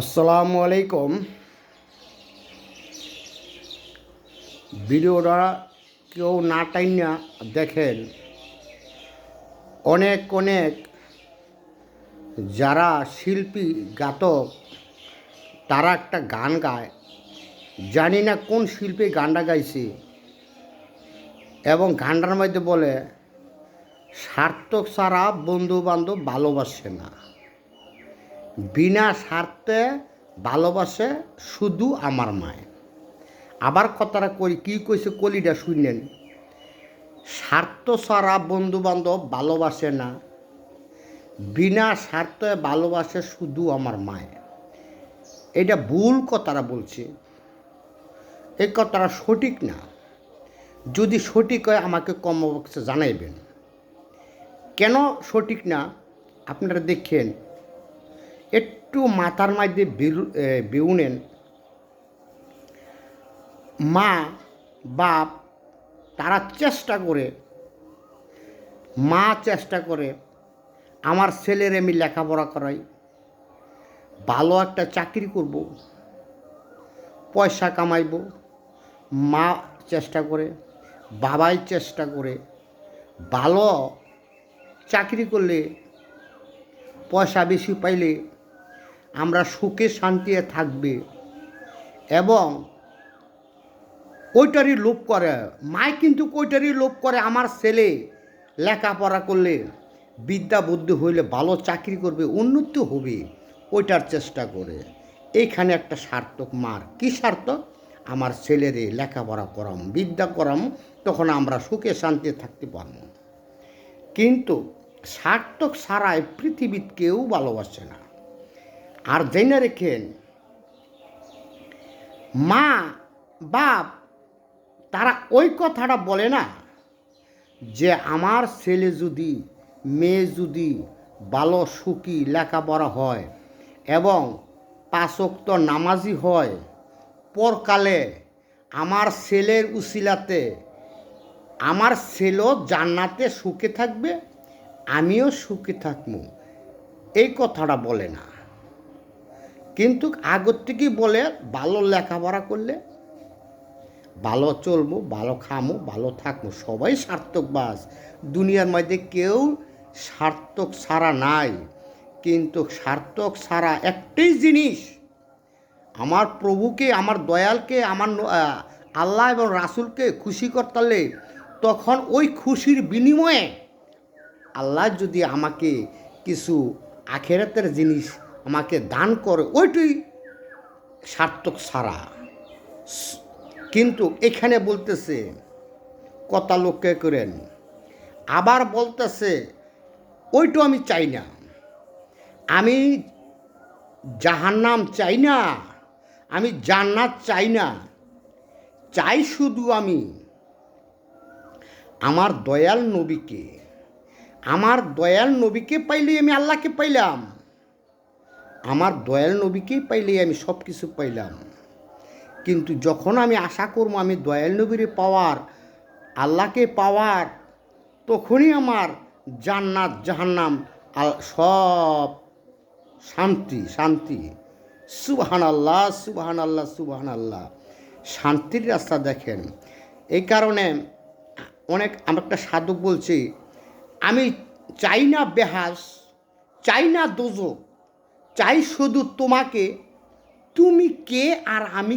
আসসালামু আলাইকুম। ভিডিওটা কেউ না টাইনা দেখেন। অনেক অনেক যারা শিল্পী, গাতক, তারা একটা গান গায়। জানি না কোন শিল্পী গানটা গাইছে। এবং গানটার মধ্যে বলে, সার্থক ছাড়া বন্ধু বান্ধব ভালোবাসে না। বিনা স্বার্থে ভালোবাসে শুধু আমার মায়। আবার কথাটা করি কী কইছে কলিটা শুনলেন? স্বার্থ ছাড়া বন্ধু বান্ধব ভালোবাসে না। বিনা স্বার্থে ভালোবাসে শুধু আমার মায়। এটা ভুল কথাটা বলছে। এই কথাটা সঠিক না। যদি সঠিক হয় আমাকে কমপক্ষে জানাইবেন। কেন সঠিক না? আপনারা দেখেন একটু মাথার মধ্যে বেউনেন। মা, বাপ, তারা চেষ্টা করে, মা চেষ্টা করে, আমার ছেলের আমি লেখাপড়া করাই, ভালো একটা চাকরি করব, পয়সা কামাইব, মা চেষ্টা করে, বাবাই চেষ্টা করে, ভালো চাকরি করলে পয়সা বেশি পাইলে আমরা সুখে শান্তিতে থাকবে। এবং ওইটারই লোভ করে মায় কিন্তু ওইটারই লোভ করে আমার ছেলে লেখাপড়া করলে বিদ্যা বুদ্ধি হইলে ভালো চাকরি করবে, উন্নতি হবে, ওইটার চেষ্টা করে। এইখানে একটা সার্থক মার। কি সার্থক? আমার ছেলেরে লেখাপড়া করাম, বিদ্যা করাম, তখন আমরা সুখে শান্তিতে থাকতে পারব। কিন্তু সার্থক ছাড়াই পৃথিবীর কেউ ভালোবাসে না। আর জেনে রেখেন, মা, বাপ, তারা ওই কথাটা বলে না যে আমার ছেলে যদি, মেয়ে যদি ভালো সুখী লেখাপড়া হয় এবং পাঁচক্ত নামাজি হয়, পরকালে আমার ছেলের উসিলাতে আমার ছেলেও জান্নাতে সুখে থাকবে, আমিও সুখে থাকব। এই কথাটা বলে না। কিন্তু আগর থেকেই বলে ভালো লেখাপড়া করলে ভালো চলবো, ভালো খামো, ভালো থাকব। সবাই সার্থক বাস দুনিয়ার মধ্যে কেউ সার্থক ছাড়া নাই। কিন্তু সার্থক ছাড়া একটাই জিনিস, আমার প্রভুকে, আমার দয়ালকে, আমার আল্লাহ এবং রাসূলকে খুশি করতালে তখন ওই খুশির বিনিময়ে আল্লাহ যদি আমাকে কিছু আখেরাতের জিনিস আমাকে দান করে, ওইটাই সার্থক সারা। কিন্তু এখানে বলতেছে, কথা লক্ষ্য করেন, আবার বলতেছে, ওইটা আমি চাই না। আমি জাহান্নাম চাই না, আমি জান্নাত চাই না, চাই শুধু আমি আমার দয়াল নবীকে। আমার দয়াল নবীকে পাইলেই আমি আল্লাহকে পাইলাম। আমার দয়াল নবীকেই পাইলেই আমি সব কিছু পাইলাম। কিন্তু যখন আমি আশা করব আমি দয়াল নবীরে পাওয়ার, আল্লাহকে পাওয়ার, তখনই আমার জান্নাত, জাহান্নাম, আল, সব শান্তি শান্তি। সুবহান আল্লাহ সুবহান আল্লাহ সুবহান আল্লাহ শান্তির রাস্তা দেখেন। এই কারণে অনেক, আমার একটা সাধক বলছি, আমি চাই না বেহাস, চাই না দোজক চাই শুধু তোমাকে। তুমি কে আর আমি